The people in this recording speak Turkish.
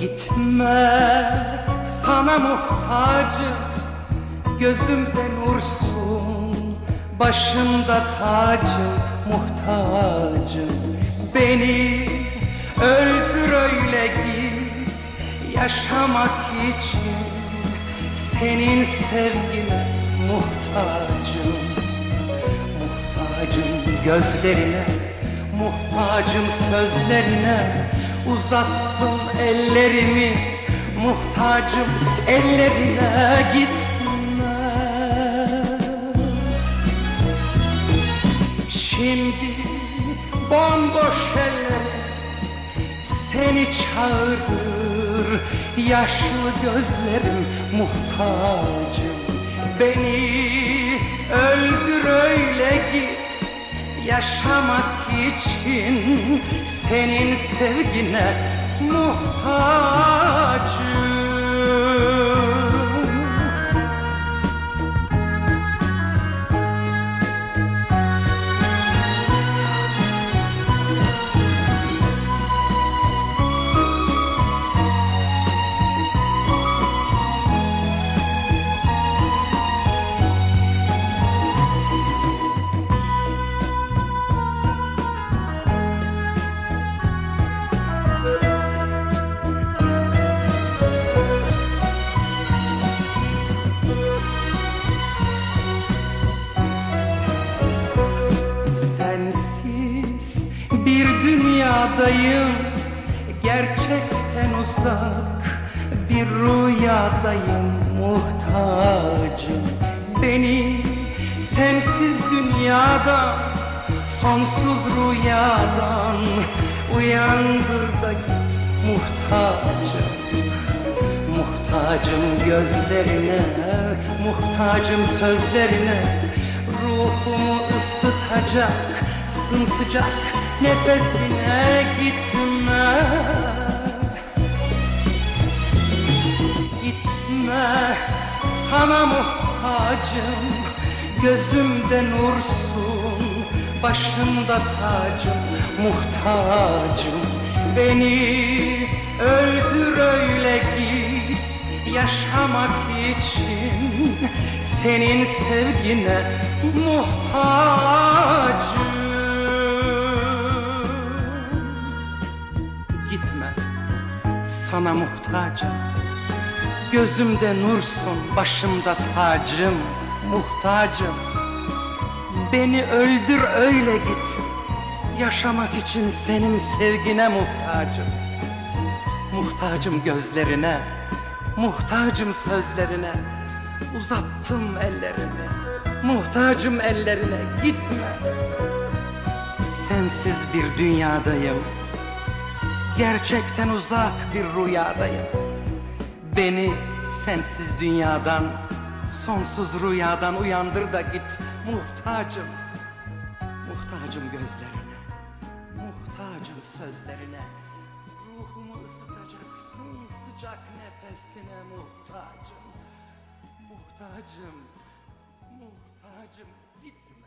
Gitme sana muhtacım. Gözümde nursun Başımda tacım muhtacım. Beni öldür öyle git Yaşamak için Senin sevgine muhtacım. Muhtacım gözlerine Muhtacım sözlerine Uzattım ellerimi Muhtacım ellerine gitme Şimdi bomboş ellere Seni çağırır Yaşlı gözlerim muhtacım. Beni Yaşamak için senin sevgine muhtacım dünyadayım Gerçekten uzak bir rüyadayım. Muhtacım beni sensiz dünyadan Sonsuz rüyadan uyandır da git Muhtacım. Muhtacım gözlerine, muhtacım sözlerine. Ruhumu ısıtacak, sımsıcak nefesine gitme. Gitme, sana muhtacım Gözümde nursun, başımda tacım Muhtacım, beni öldür öyle git Yaşamak için senin sevgine muhtacım sana muhtacım. Gözümde nursun, başımda tacım, muhtacım Beni öldür öyle git. Yaşamak için senin sevgine muhtacım. Muhtacım gözlerine, muhtacım sözlerine. Uzattım ellerimi, muhtacım ellerine gitme. Sensiz bir dünyadayım Gerçekten uzak bir rüyadayım. Beni sensiz dünyadan Sonsuz rüyadan uyandır da git Muhtacım. Muhtacım gözlerine Muhtacım sözlerine. Ruhumu ısıtacaksın sıcak nefesine muhtacım. Muhtacım Muhtacım. Gitme